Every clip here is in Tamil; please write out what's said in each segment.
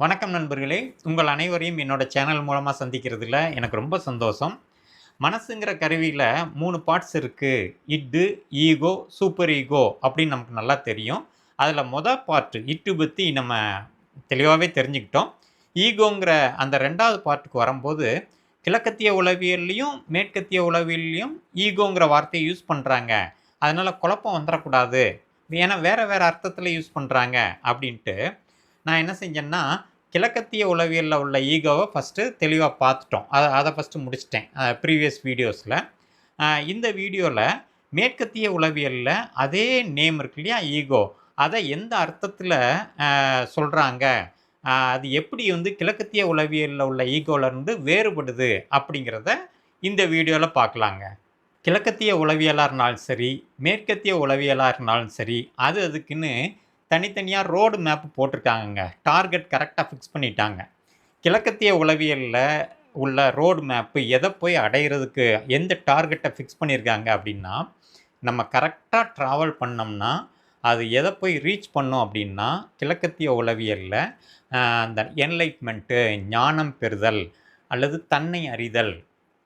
வணக்கம் நண்பர்களே. உங்கள் அனைவரையும் என்னோட சேனல் மூலமாக சந்திக்கிறதுல எனக்கு ரொம்ப சந்தோஷம். மனசுங்கிற கருவியில் மூணு பார்ட்ஸ் இருக்குது இட்டு ஈகோ சூப்பர் ஈகோ அப்படின்னு நமக்கு நல்லா தெரியும். அதில் மொதல் பார்ட்டு இட்டு பற்றி நம்ம தெளிவாகவே தெரிஞ்சுக்கிட்டோம். ஈகோங்கிற அந்த ரெண்டாவது பார்ட்டுக்கு வரும்போது கிழக்கத்திய உளவியல்லையும் மேற்கத்திய உளவியல்லையும் ஈகோங்கிற வார்த்தையை யூஸ் பண்ணுறாங்க அதனால் குழப்பம் வந்துடக்கூடாது ஏன்னா வேறு வேறு அர்த்தத்தில் யூஸ் பண்ணுறாங்க அப்படின்ட்டு நான் என்ன செஞ்சேன்னா கிழக்கத்திய உளவியலில் உள்ள ஈகோவை ஃபஸ்ட்டு தெளிவாக பார்த்துட்டோம். அதை அதை ஃபஸ்ட்டு முடிச்சிட்டேன் ப்ரீவியஸ் வீடியோஸில் இந்த வீடியோவில் மேற்கத்திய உளவியலில் அதே நேம் இருக்கு இல்லையா ஈகோ. அதை எந்த அர்த்தத்தில் சொல்கிறாங்க அது எப்படி வந்து கிழக்கத்திய உளவியலில் உள்ள ஈகோலேருந்து வேறுபடுது அப்படிங்கிறத இந்த வீடியோவில் பார்க்கலாங்க. கிழக்கத்திய உளவியலாக இருந்தாலும் சரி மேற்கத்திய உளவியலாக இருந்தாலும் சரி அது அதுக்குன்னு தனித்தனியாக ரோடு மேப் போட்டிருக்காங்கங்க. டார்கெட் கரெக்டாக ஃபிக்ஸ் பண்ணிட்டாங்க. கிழக்கத்திய உளவியலில் உள்ள ரோடு மேப்பு எதை போய் அடையிறதுக்கு எந்த டார்கெட்டை ஃபிக்ஸ் பண்ணியிருக்காங்க அப்படின்னா நம்ம கரெக்டாக ட்ராவல் பண்ணோம்னா அது எதை போய் ரீச் பண்ணோம் அப்படின்னா கிழக்கத்திய உளவியலில் அந்த என்லைட்மெண்ட்டு ஞானம் பெறுதல் அல்லது தன்னை அறிதல்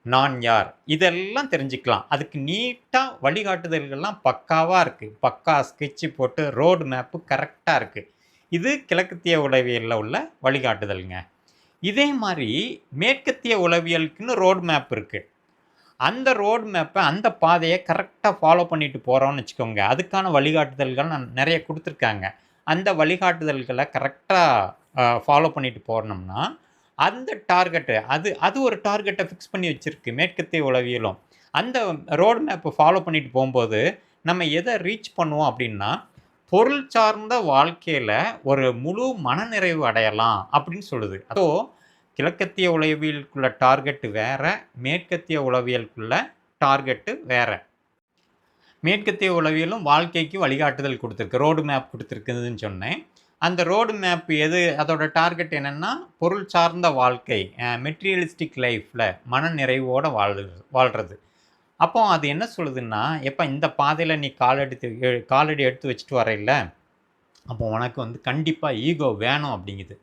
நான் யார்? இதெல்லாம் தெரிஞ்சுக்கலாம். அதுக்கு நீட்டாக வழிகாட்டுதல்கள்லாம் பக்காவாக இருக்குது பக்கா ஸ்கெட்சு போட்டு ரோடு மேப்பு கரெக்டாக இருக்குது இது கிழக்கத்திய உளவியலில் உள்ள வழிகாட்டுதலுங்க. இதே மாதிரி மேற்கத்திய உளவியலுக்குன்னு ரோடு மேப் இருக்குது அந்த ரோடு மேப்பை அந்த பாதையை கரெக்டாக ஃபாலோ பண்ணிட்டு போகிறோம்னு வச்சுக்கோங்க. அதுக்கான வழிகாட்டுதல்கள் நான் நிறைய கொடுத்துருக்காங்க. அந்த வழிகாட்டுதல்களை கரெக்டாக ஃபாலோ பண்ணிட்டு போனோம்னா அந்த டார்கெட்டு அது அது ஒரு டார்கெட்டை ஃபிக்ஸ் பண்ணி வச்சுருக்கு மேற்கத்திய உளவியலும் அந்த ரோடு மேப்பை ஃபாலோ பண்ணிட்டு போகும்போது நம்ம எதை ரீச் பண்ணுவோம் அப்படின்னா பொருள் சார்ந்த வாழ்க்கையில் ஒரு முழு மனநிறைவு அடையலாம் அப்படின்னு சொல்லுது. அதோ கிழக்கத்திய உளவியலுக்குள்ள டார்கெட்டு வேற மேற்கத்திய உளவியலுக்குள்ள டார்கெட்டு வேற. மேற்கத்திய உளவியலும் வாழ்க்கைக்கு வழிகாட்டுதல் கொடுத்துருக்கு ரோடு மேப் கொடுத்துருக்குதுன்னு சொன்னேன். அந்த ரோடு மேப் எது? அதோட டார்கெட் என்னென்னா பொருள் சார்ந்த வாழ்க்கை மெட்டீரியலிஸ்டிக் லைஃப்பில் மன நிறைவோடு வாழ்றது. வாழ்கிறது அப்போ அது என்ன சொல்லுதுன்னா எப்போ இந்த பாதையில் நீ கால் காலடி எடுத்து வச்சுட்டு வரையில அப்போ உனக்கு வந்து கண்டிப்பாக ஈகோ வேணும் அப்படிங்குது.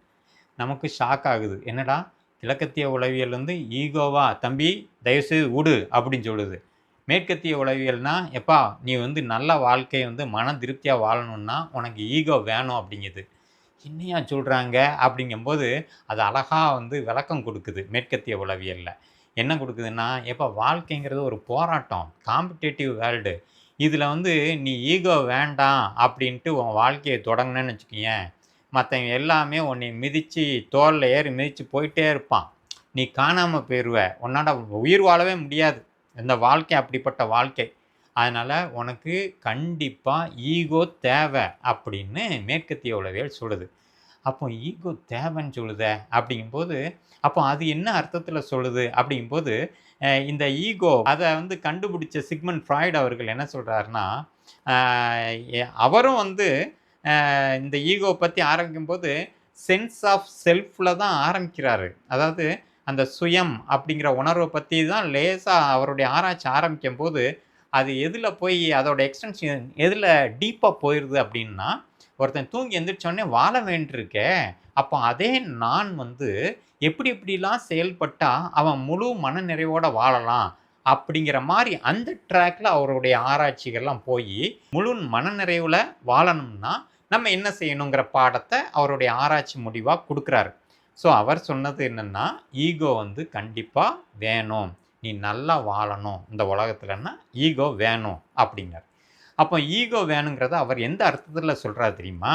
நமக்கு ஷாக் ஆகுது. என்னடா? கிழக்கத்திய உளவியல் வந்து ஈகோவா தம்பி தயவுசெய்து விடு அப்படின்னு சொல்லுது. மேற்கத்திய உளவியல்னா எப்பா நீ வந்து நல்ல வாழ்க்கையை வந்து மன திருப்தியாக வாழணும்னா உனக்கு ஈகோ வேணும் அப்படிங்குது. என்னையா சொல்கிறாங்க அப்படிங்கும்போது அது அழகாக வந்து விளக்கம் கொடுக்குது மேற்கத்திய உளவியலில். என்ன கொடுக்குதுன்னா எப்போ வாழ்க்கைங்கிறது ஒரு போராட்டம். காம்படேட்டிவ் வேர்ல்டு இதில் வந்து நீ ஈகோ வேண்டாம் அப்படின்ட்டு உன் வாழ்க்கையை தொடங்கினேன்னு வச்சுக்கோயேன். மற்றவங்க எல்லாமே உன்னை மிதித்து தோலில் ஏறி மிதித்து போயிட்டே இருப்பான். நீ காணாமல் போயிடுவ உன்னோட உயிர் வாழவே முடியாது. இந்த வாழ்க்கை அப்படிப்பட்ட வாழ்க்கை. அதனால் உனக்கு கண்டிப்பாக ஈகோ தேவை அப்படின்னு மேற்கத்திய உளவியல் சொல்லுது. அப்போ ஈகோ தேவைன்னு சொல்லுத அப்படிங்கும்போது அப்போ அது என்ன அர்த்தத்தில் சொல்லுது அப்படிங்கும்போது இந்த ஈகோ அதை வந்து கண்டுபிடிச்ச சிக்மன் ஃப்ராய்டு அவர்கள் என்ன சொல்கிறாருன்னா அவரும் வந்து இந்த ஈகோ பற்றி ஆரம்பிக்கும்போது சென்ஸ் ஆஃப் செல்ஃபில் தான் ஆரம்பிக்கிறாரு. அதாவது அந்த சுயம் அப்படிங்கிற உணர்வை பற்றி தான் லேசாக அவருடைய ஆராய்ச்சி ஆரம்பிக்கும் போது அது எதில் போய் அதோட எக்ஸ்டென்ஷன் எதில் டீப்பாக போயிடுது அப்படின்னா ஒருத்தன் தூங்கி எந்திரிச்சோடனே வாழ வேண்டியிருக்கே. அப்போ அதே நான் வந்து எப்படி எப்படிலாம் செயல்பட்டால் அவன் முழு மன நிறைவோடு வாழலாம் அப்படிங்கிற மாதிரி அந்த ட்ராக்ல அவருடைய ஆராய்ச்சிகள்லாம் போய் முழு மனநிறைவில் வாழணும்னா நம்ம என்ன செய்யணுங்கிற பாடத்தை அவருடைய ஆராய்ச்சி முடிவாக கொடுக்குறாரு. ஸோ அவர் சொன்னது என்னென்னா ஈகோ வந்து கண்டிப்பாக வேணும். நீ நல்லா வாழணும். இந்த உலகத்துலன்னா ஈகோ வேணும். அப்படிங்கிறார் அப்போ ஈகோ வேணுங்கிறத அவர் எந்த அர்த்தத்தில் சொல்கிறார் தெரியுமா?